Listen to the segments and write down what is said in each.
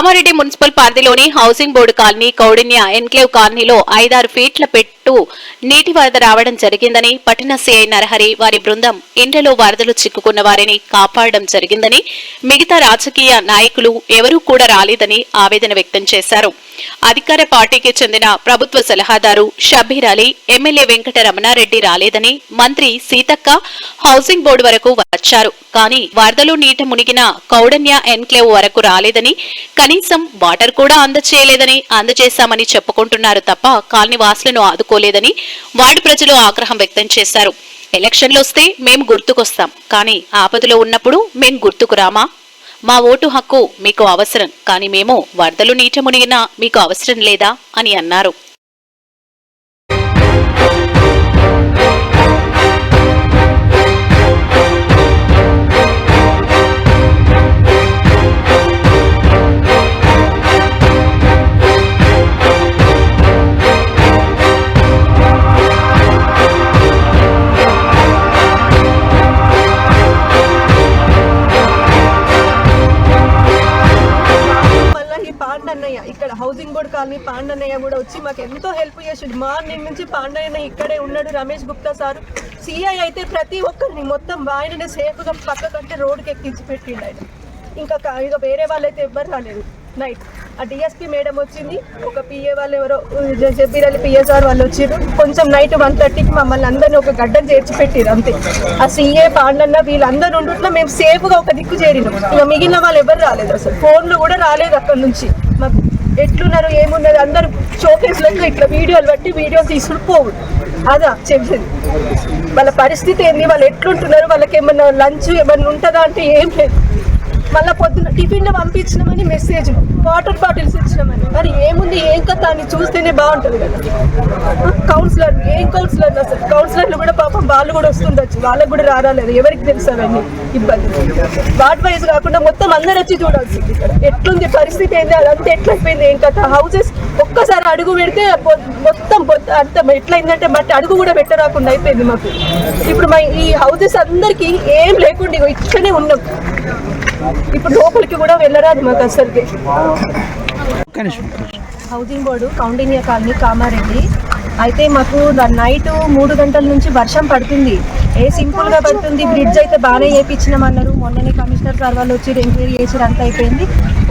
Kamareddy municipal పరిధిలోని housing board colony Kaudinya enclave కాలనీలో ఐదారు ఫీట్ల పాటు నీటి వరద రావడం జరిగిందని పట్టణ సిఐ నరహరి వారి బృందం ఇండ్లలో వరదలు చిక్కుకున్న వారిని కాపాడడం జరిగిందని మిగతా రాజకీయ నాయకులు ఎవరూ కూడా రాలేదని ఆవేదన వ్యక్తం చేశారు. అధికార పార్టీకి చెందిన ప్రభుత్వ సలహాదారు షబీర్ అలీ ఎమ్మెల్యే వెంకట రమణారెడ్డి రాలేదని మంత్రి సీతక్క హౌసింగ్ బోర్డు వరకు వచ్చారు. కానీ వరదలు నీట మునిగిన కౌడన్య ఎన్క్లేవ్ వరకు రాలేదని కనీసం వాటర్ కూడా అందచేయలేదని అందజేశామని చెప్పుకుంటున్నారు తప్ప కాలనీవాసులను వాసులను ఆదుకోలేదని వార్డు ప్రజలు ఆగ్రహం వ్యక్తం చేశారు. ఎలక్షన్లు వస్తే మేము గుర్తుకొస్తాం. కానీ ఆపదలో ఉన్నప్పుడు మేం గుర్తుకు రామా? మా ఓటు హక్కు మీకు అవసరం. కానీ మేము వరదలు నీట మునిగినా మీకు అవసరం లేదా? అని అన్నారు. ఇక్కడ కాలనీ పాండన్నయ్య కూడా వచ్చి మాకు ఎంతో హెల్ప్ చేసిండు. మార్నింగ్ నుంచి పాండన్నయ్య ఇక్కడే ఉన్నాడు రమేష్ గుప్తా సారు. సిఐ అయితే ప్రతి ఒక్కరిని మొత్తం ఆయననే సేఫ్గా పక్కకంటే రోడ్కి ఎక్కించి పెట్టిండు ఆయన. ఇంకా కా- ఇక వేరే వాళ్ళైతే ఎవ్వరు రాలేదు. నైట్ ఆ డిఎస్పీ మేడం వచ్చింది. ఒక పిఏ వాళ్ళు ఎవరో జబీరాలి పిఎస్ఆర్ వాళ్ళు వచ్చారు కొంచెం నైట్ వన్ థర్టీకి మమ్మల్ని అందరినీ ఒక గడ్డం చేర్చి పెట్టారు అంతే. ఆ సీఏ పాండన్న వీళ్ళందరూ ఉండుట్లో మేము సేఫ్గా ఒక దిక్కు చేరినాం. ఇక మిగిలిన వాళ్ళు ఎవరు రాలేదు అసలు. ఫోన్లు కూడా రాలేదు అక్కడ నుంచి. మాకు ఎట్లున్నారు ఏమున్నది? షోకేస్ లెక్క ఇట్లా వీడియోలు బట్టి వీడియో తీసుకుని పోవు అదా చెప్పింది. వాళ్ళ పరిస్థితి ఏంది? వాళ్ళు ఎట్లుంటున్నారు? వాళ్ళకి ఏమన్నా లంచ్ ఏమన్నా ఉంటుందా అంటే ఏం లేదు. మళ్ళీ పొద్దున టిఫిన్లు పంపించినామని మెసేజ్ వాటర్ బాటిల్స్ ఇచ్చినామని. మరి ఏముంది? ఏం కథ? అని చూస్తేనే బాగుంటుంది కదా. కౌన్సిలర్ ఏం కౌన్సిలర్ అసలు? కౌన్సిలర్లు కూడా పాపం వాళ్ళు కూడా వస్తుండొచ్చు. వాళ్ళకు కూడా రారాలేదు. ఎవరికి తెలుసు అవన్నీ? ఇబ్బంది. వార్డ్ వైజ్ కాకుండా మొత్తం అందరు వచ్చి చూడాల్సింది ఇక్కడ. ఎట్లుంది? పరిస్థితి ఏంది? అదంతా ఎట్లయిపోయింది ఏం కథ? హౌసెస్ ఒక్కసారి అడుగు పెడితే మొత్తం అంత ఎట్లయిందంటే మట్టి అడుగు కూడా పెట్టరాకుండా అయిపోయింది మాకు. ఇప్పుడు మా ఈ హౌసెస్ అందరికీ ఏం లేకుండా ఇగో ఇక్కడనే ఉన్నాం. ఇప్పుడు లోపలికి కూడా వెళ్ళరాదు మాకు అసలుకి. Housing board Koundinya colony Kamareddy. అయితే మాకు నైట్ మూడు గంటల నుంచి వర్షం పడుతుంది. ఏ సింపుల్గా పడుతుంది బ్రిడ్జ్ అయితే బాగానే చేయించినామన్నారు మొన్ననే కమిషనర్ సార్ వాళ్ళు వచ్చి ఎంక్వైరీ చేసి అంత అయిపోయింది.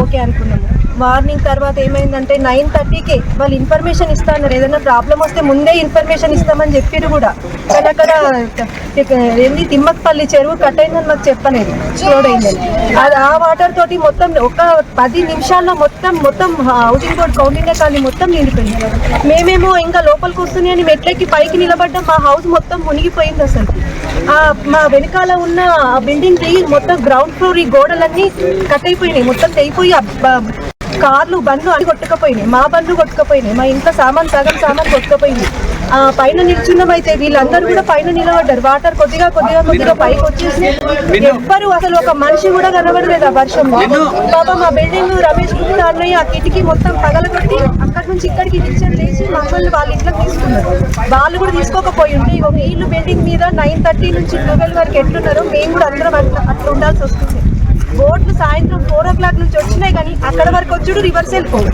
ఓకే అనుకున్నాము. మార్నింగ్ తర్వాత ఏమైందంటే నైన్ థర్టీకే వాళ్ళు ఇన్ఫర్మేషన్ ఇస్తా అన్నారు ఏదైనా ప్రాబ్లం వస్తే ముందే ఇన్ఫర్మేషన్ ఇస్తామని చెప్పారు కూడా. కానీ అక్కడ ఏంది తిమ్మకపల్లి చెరువు కట్ అయిందని మాకు చెప్పలేదు. ఫ్లోడ్ అయిందని. అది ఆ వాటర్ తోటి మొత్తం ఒక పది నిమిషాల్లో మొత్తం మొత్తం హౌసింగ్ బోర్డ్ కౌంటింగ్ కానీ మొత్తం నిండిపోయింది. మేమేమో ఇంకా లోపలికి వస్తుంది అని మెట్లెక్కి పైకి నిలబడ్డం మా హౌస్ మొత్తం మునిగిపోయింది అసలు ఆ మా వెనకాల ఉన్న ఆ బిల్డింగ్ మొత్తం గ్రౌండ్ ఫ్లోర్ ఈ గోడలన్నీ కట్ అయిపోయినాయి మొత్తం తెగిపోయి కార్లు బండ్లు అన్ని కొట్టుకపోయినాయి. మా బండ్లు కొట్టుకపోయినాయి. మా ఇంట్లో సామాన్ సగం సామాన్ కొట్టుకపోయింది. పైన నిల్చున్నాం అయితే వీళ్ళందరూ కూడా పైన నిలబడ్డారు. వాటర్ కొద్దిగా కొద్దిగా కొద్దిగా పైకి వచ్చేసి ఎవ్వరు అసలు ఒక మనిషి కూడా కనబడలేదు ఆ వర్షం పాప మా బిల్డింగ్ రమేష్ గుప్తా అన్నయ్య ఆ కిటికీ మొత్తం పగలగొట్టి అక్కడి నుంచి ఇక్కడికి నిచ్చెన లేచి మమ్మల్ని వాళ్ళ ఇంట్లో తీసుకున్నారు. వాళ్ళు కూడా తీసుకోకపోయి ఉంటే ఇక వీళ్ళు బిల్డింగ్ మీద నైన్ థర్టీ నుంచి ట్వెల్వ్ వరకు ఎట్లున్నారో మేము కూడా అందరం అట్లా అట్లా ఉండాల్సి వస్తుంది. బోట్లు సాయంత్రం ఫోర్ ఓ క్లాక్ నుంచి వచ్చినాయి కానీ అక్కడ వరకు వచ్చుడు రివర్స్ వెళ్ళిపోవు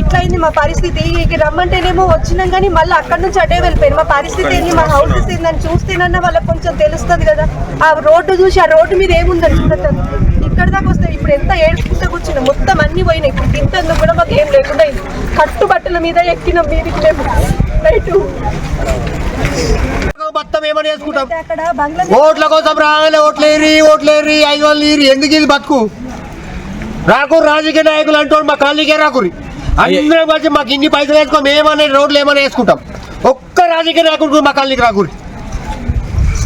ఇట్లా అయింది మా పరిస్థితి. ఇక రమ్మంటేనేమో వచ్చినాం కానీ మళ్ళీ అక్కడ నుంచి అటే వెళ్ళిపోయింది మా పరిస్థితి ఏంది? మా హౌసెస్ ఏందని చూస్తేనన్నా వాళ్ళకి కొంచెం తెలుస్తుంది కదా. ఆ రోడ్డు చూసి ఆ రోడ్డు మీద ఏముందని చూడతాను ఇక్కడ దాకా వస్తే ఇప్పుడు ఎంత ఏడుకుంటూ కూర్చున్నాం. మొత్తం అన్ని పోయినాయి. ఇప్పుడు ఇంత కూడా మాకు ఏం లేకుండా కట్టుబట్టల మీద ఎక్కినాం మీదికి మేము. రైటు మొత్తం ఏమని వేసుకుంటాం అక్కడ బంగ్లా ఓట్ల కోసం రాగానే ఓట్లేరి ఓట్లేరి ఐదు వాళ్ళు ఎందుకు ఇది బతుకు? రాకు రాజకీయ నాయకులు అంటూ మా కాలనీకే రాకురి అందరం కలిసి మాకు ఇన్ని పైసలు వేసుకో మేమనే రోడ్లు ఏమైనా వేసుకుంటాం. ఒక్క రాజకీయ నాయకుడు మా కాలనీకి రాకూడదు.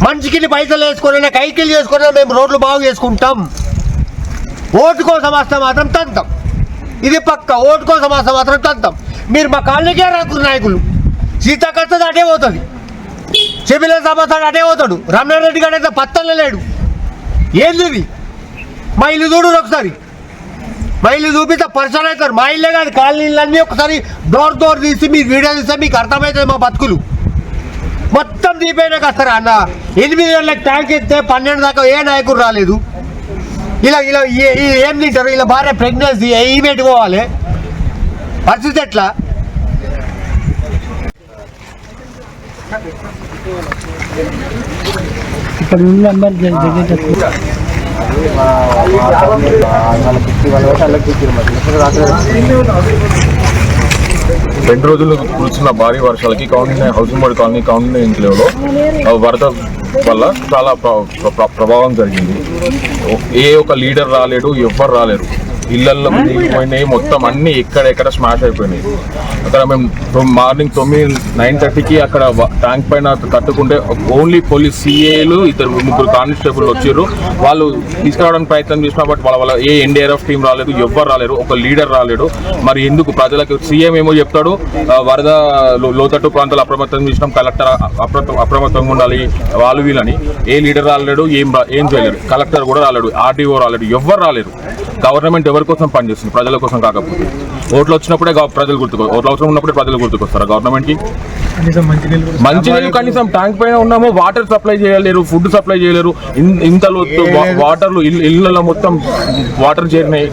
మనిషికి పైసలు వేసుకున్నా కైకిలు చేసుకున్నా మేము రోడ్లు బాగు చేసుకుంటాం. ఓటు కోసం వస్తే మాత్రం తంతం ఇది పక్క ఓటు కోసం వస్తే మాత్రం తంతం మీరు మా కాలనీకే రాకురు నాయకులు. సీతాకర్తది అటే పోతుంది చెబిల సభస్తాడు అటే పోతాడు. రమణారెడ్డి గారు అయితే పత్తల్లో లేడు. ఏంది ఇది? మా ఇల్లు చూడు ఒకసారి. మా ఇల్లు చూపిస్తే పరిచయం అవుతారు మా ఇల్లే కాదు కాలనీలన్నీ ఒకసారి డోర్ డోర్ తీసి మీకు వీడియో తీస్తే మీకు అర్థమవుతుంది మా బతుకులు. మొత్తం దీపైనాక వస్తారా అన్న? ఎనిమిది వేలకు ట్యాంక్ ఇస్తే పన్నెండు దాకా ఏ నాయకుడు రాలేదు. ఇలా ఇలా ఏం తింటారు? ఇలా భార్య ప్రెగ్నెన్సీ ఈ పెట్టుకోవాలి పరిస్థితి ఎట్లా? రెండు రోజులు కురుస్తున్న భారీ వర్షాలకి Koundinya housing board colony Koundinya ఇంట్లో ఆ వరద వల్ల చాలా ప్రభావం జరిగింది. ఏ ఒక లీడర్ రాలేడు ఎవ్వరు రాలేరు. ఇళ్ళల్లో పోయినాయి మొత్తం అన్ని ఎక్కడెక్కడ స్మాష్ అయిపోయినాయి. అక్కడ మేము మార్నింగ్ తొమ్మిది నైన్ థర్టీకి అక్కడ ట్యాంక్ పైన తట్టుకుంటే ఓన్లీ పోలీస్ సిఏలు ఇద్దరు ముగ్గురు కానిస్టేబుల్ వచ్చారు వాళ్ళు తీసుకురావడానికి ప్రయత్నం చేసినా బట్ వాళ్ళ వల్ల ఏ ఎన్డీఆర్ఎఫ్ టీం రాలేదు ఎవ్వరు రాలేరు ఒక లీడర్ రాలేడు. మరి ఎందుకు ప్రజలకు సీఎం ఏమో చెప్తాడు. వరద లోతట్టు ప్రాంతాలు అప్రమత్తం చేసినాం కలెక్టర్ అప్రమత్తం అప్రమత్తంగా ఉండాలి వాళ్ళు వీళ్ళని. ఏ లీడర్ రాలేడు ఏం ఏం చేయలేరు కలెక్టర్ కూడా రాలేడు ఆర్డీఓ రాలేడు ఎవ్వరు రాలేరు. గవర్నమెంట్ ఎవరి కోసం పనిచేస్తుంది ప్రజల కోసం కాకపోతే. ఓట్లు వచ్చినప్పుడే ప్రజలు గుర్తుకు ఓట్లు అవసరం ఉన్నప్పుడే ప్రజలు గుర్తుకొస్తారా గవర్నమెంట్కి మంచినీళ్ళు కనీసం ట్యాంక్ పైన ఉన్నాము వాటర్ సప్లై చేయలేరు ఫుడ్ సప్లై చేయలేరు. ఇన్- ఇంత లోతు వాటర్లు ఇళ్ళలో మొత్తం వాటర్ చేరినాయి.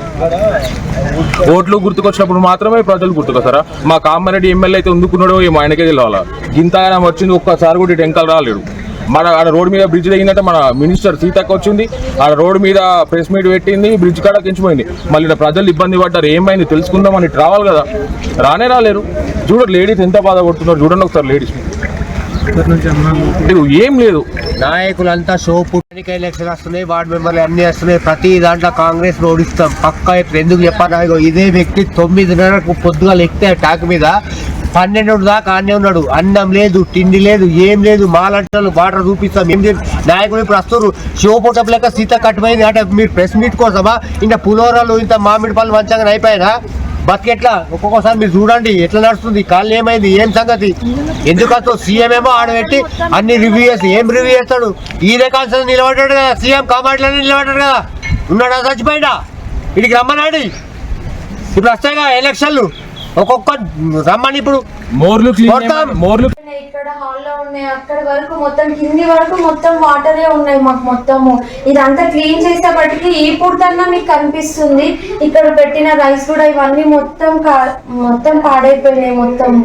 ఓట్లు గుర్తుకొచ్చినప్పుడు మాత్రమే ప్రజలు గుర్తుకొస్తారా? మా కామారెడ్డి ఎమ్మెల్యే అయితే ఎందుకున్నాడో ఏమో ఆయనకే తెలియాలా ఇంతగానం వచ్చింది ఒక్కసారి కూడా ఇటు వెంకలు రాలేడు మన ఆడ రోడ్ మీద బ్రిడ్జ్ తెగిందంటే మన మినిస్టర్ సీతక్క వచ్చింది. ఆడ రోడ్డు మీద ప్రెస్ మీట్ పెట్టింది బ్రిడ్జ్ కాడ కించిపోయింది మళ్ళీ ప్రజలు ఇబ్బంది పడ్డారు ఏమైంది తెలుసుకుందామని ఇటు రావాలి కదా. రానే రాలేరు. చూడండి లేడీస్ ఎంత బాధపడుతున్నారు చూడండి ఒకసారి లేడీస్. ఏం లేదు. నాయకులంతా షో పుట్టానికి ఎలక్షన్ వస్తున్నాయి వార్డు మెంబర్లు అన్ని వస్తున్నాయి. ప్రతి దాంట్లో కాంగ్రెస్ ఓడిస్తాం పక్కా ఇప్పుడు ఎందుకు చెప్పాను ఇదే వ్యక్తి తొమ్మిదిన్నరకు పొద్దుగా ఎక్కితే టాక్ మీద పన్నెండు దాకా ఆనే ఉన్నాడు. అన్నం లేదు తిండి లేదు ఏం లేదు. మాలంటలు వాటర్ చూపిస్తాం ఏం లేదు. నాయకులు ఇప్పుడు వస్తారు షో పుట్టపు లెక్క సీత కట్టుమైంది అంటే మీరు ప్రెస్ మీట్ కోసమా? ఇంత పులోరాలు ఇంత మామిడి పళ్ళు మంచంగా అయిపోయినా బతికెట్లా ఒక్కొక్కసారి మీరు చూడండి. ఎట్లా నడుస్తుంది? కాళ్ళు ఏమైంది? ఏం సంగతి? ఎందుకంటే సీఎం ఏమో ఆడబెట్టి అన్ని రివ్యూ చేసి ఏం రివ్యూ చేస్తాడు? ఈదే కాన్సర్ నిలబడ్డాడు కదా. సీఎం కామాట్లోనే నిలబడ్డాడు కదా. ఉన్నాడా? చచ్చిపోయినా ఇడికి రమ్మనాడి. ఇప్పుడు వస్తాయిగా ఎలక్షన్లు. ఒక్కొక్క రమ్మని ఇప్పుడు. మోర్లు. మోర్లు. ఇక్కడ హాల్లో ఉన్నాయి అక్కడ వరకు మొత్తం కింది వరకు మొత్తం వాటరే ఉన్నాయి మాకు మొత్తము. ఇదంతా క్లీన్ చేసేపటికి ఈ పూటన్నా మీకు కనిపిస్తుంది. ఇక్కడ పెట్టిన రైస్ కూడా ఇవన్నీ మొత్తం కా- మొత్తం పాడైపోయినాయి మొత్తం.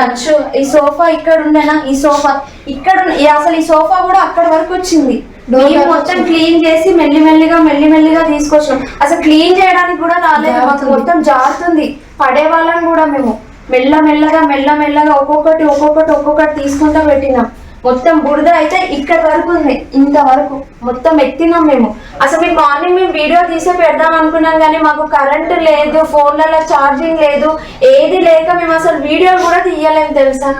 అచ్చు ఈ సోఫా ఇక్కడ ఉండేనా ఈ సోఫా ఇక్కడ అసలు ఈ సోఫా కూడా అక్కడ వరకు వచ్చింది. మేము మొత్తం క్లీన్ చేసి మెల్లి మెల్లిగా మెల్లి మెల్లిగా తీసుకొచ్చాం అసలు క్లీన్ చేయడానికి కూడా రాలేదు. మాకు మొత్తం జారుతుంది. పడే వాళ్ళం కూడా మేము. మెల్ల మెల్లగా మెల్ల మెల్లగా ఒక్కొక్కటి ఒక్కొక్కటి ఒక్కొక్కటి తీసుకుంటా పెట్టినాం. మొత్తం బురద అయితే ఇక్కడ వరకు ఉంది ఇంత వరకు. మొత్తం ఎత్తినాం మేము. అసలు మీకు మార్నింగ్ మేము వీడియో తీసే పెడదాం అనుకున్నాం కానీ మాకు కరెంట్ లేదు ఫోన్లలో ఛార్జింగ్ లేదు ఏది లేక మేము అసలు వీడియో కూడా తీయలేము తెలుసా?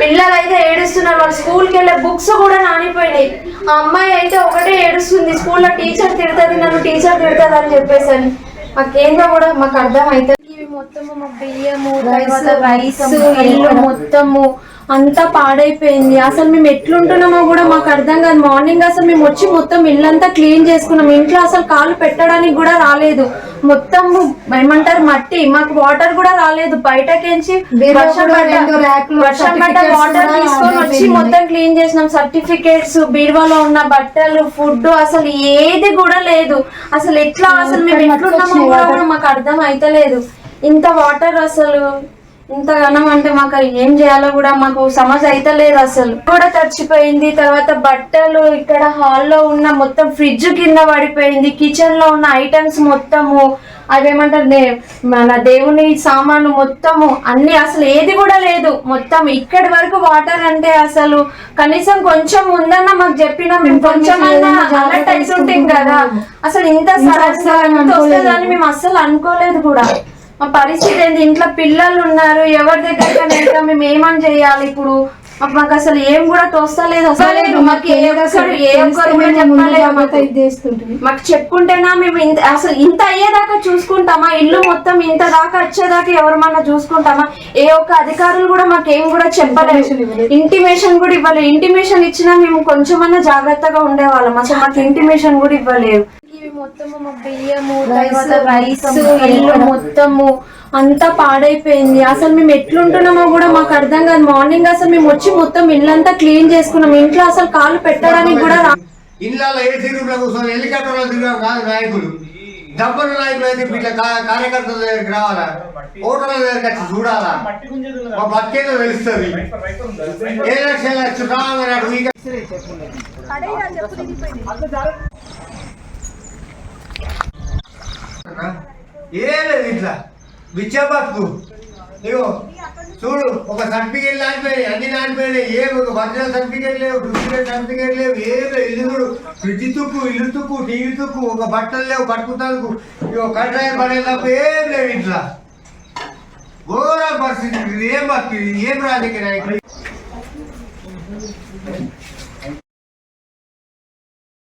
పిల్లలు అయితే ఏడుస్తున్నారు వాళ్ళు స్కూల్కి వెళ్ళే బుక్స్ కూడా నానిపోయినాయి. ఆ అమ్మాయి అయితే ఒకటే ఏడుస్తుంది స్కూల్లో టీచర్ తిడుతుంది నన్ను టీచర్ తిడుతుంది అని చెప్పేసి అని మాకేందో కూడా మాకు అర్థం అవుతుంది ఇవి మొత్తము మా బియ్యము రైస్ ఇల్లు మొత్తము. అంతా పాడైపోయింది. అసలు మేము ఎట్లుంటున్నామో కూడా మాకు అర్థం కాదు. మార్నింగ్ అసలు మేము వచ్చి మొత్తం ఇల్లంతా క్లీన్ చేసుకున్నాం. ఇంట్లో అసలు కాలు పెట్టడానికి కూడా రాలేదు. మొత్తం ఏమంటారు మట్టి. మాకు వాటర్ కూడా రాలేదు. బయటకించి వర్షం పడ్డ వర్షం పడ్డ వాటర్ తీసుకొని వచ్చి మొత్తం క్లీన్ చేసినాం. సర్టిఫికేట్స్ బీరువాలో ఉన్న బట్టలు ఫుడ్ అసలు ఏది కూడా లేదు. అసలు ఎట్లా అసలు మేము ఎట్లున్నామో కూడా కూడా మాకు అర్థం అయితలేదు. ఇంత వాటర్ అసలు ఇంత ఘనం అంటే మాకు ఏం చేయాలో కూడా మాకు సమస్య అయితలేదు అసలు. కూడా తడిచిపోయింది తర్వాత బట్టలు ఇక్కడ హాల్లో ఉన్న మొత్తం ఫ్రిడ్జ్ కింద పడిపోయింది కిచెన్లో ఉన్న ఐటమ్స్ మొత్తము అవేమంటారు దే- మన దేవుని సామాను మొత్తము అన్ని అసలు ఏది కూడా లేదు. మొత్తం ఇక్కడి వరకు వాటర్ అంటే అసలు కనీసం కొంచెం ఉందన్న మాకు చెప్పినా మేము కొంచెం అలర్ట్ అవుతుంటాం కదా. అసలు ఇంత ఇంత వస్తుందని మేము అస్సలు అనుకోలేదు కూడా. మా పరిస్థితి ఏంది? ఇంట్లో పిల్లలు ఉన్నారు. ఎవరి దగ్గర మేము ఏమని చేయాలి ఇప్పుడు? మాకు మాకు అసలు ఏం కూడా తోస్తలేదు. అసలు మాకు ఏ ఒక్కరు ఏ ఒక్కరు కూడా చెప్పలేదు మాకు. మాకు చెప్పుకుంటేనా మేము ఇంత అసలు ఇంత అయ్యేదాకా చూసుకుంటామా? ఇల్లు మొత్తం ఇంత దాకా వచ్చేదాకా ఎవరమన్నా చూసుకుంటామా? ఏ ఒక్క అధికారులు కూడా మాకు ఏం కూడా చెప్పలేదు ఇంటిమేషన్ కూడా ఇవ్వలేదు. ఇంటిమేషన్ ఇచ్చినా మేము కొంచెమన్నా జాగ్రత్తగా ఉండేవాళ్ళం. అసలు మాకు ఇంటిమేషన్ కూడా ఇవ్వలేదు. ఇవి మొత్తము మా బియ్యము తర్వాత రైస్ ఇల్లు మొత్తము అంతా పాడైపోయింది. అసలు మేము ఎట్లుంటున్నామో కూడా మాకు అర్థం కాదు. మార్నింగ్ అసలు మేము వచ్చి మొత్తం ఇల్లంతా క్లీన్ చేసుకున్నాం. ఇంట్లో అసలు కాలు పెట్టడానికి కూడా రా ఇళ్ళల్లో ఏసీ రూమ్లో కూర్చొని హెలికాప్టర్లో తిరగడం కాదు నాయకులు. దబ్బన నాయకులు అయితే ఇట్లా కార్యకర్తల దగ్గరికి రావాలా? ఓటర్ల దగ్గరికి వచ్చి చూడాలా? మా బతికేదో తెలుస్తుంది. ఏ లక్షల చుట్టాలన్నాడు మీకు ఏ లేదు ఇట్లా. విచ్చా బతుకు ఇగో చూడు ఒక సర్టిఫికేట్ లాంటిపోయినాయి అన్ని లాంటిపోయినాయి ఏం ఒక ఒరిజినల్ సర్టిఫికేట్ లేవు డూప్లికేట్ సర్టిఫికేట్ లేవు ఏం ఇల్లు చూడు ఫ్రిడ్జ్ తుక్కు ఇల్లు తుక్కు టీవీ తుక్కు ఒక బట్టలు లేవు పట్టుకుతాకు ఇగో కట్రాయి పడే తప్ప ఏం లేవు ఇట్లా. ఘోర పరిస్థితి. ఇది ఏం బతుకు ఇది ఏం రాజకీయ నాయకుడు?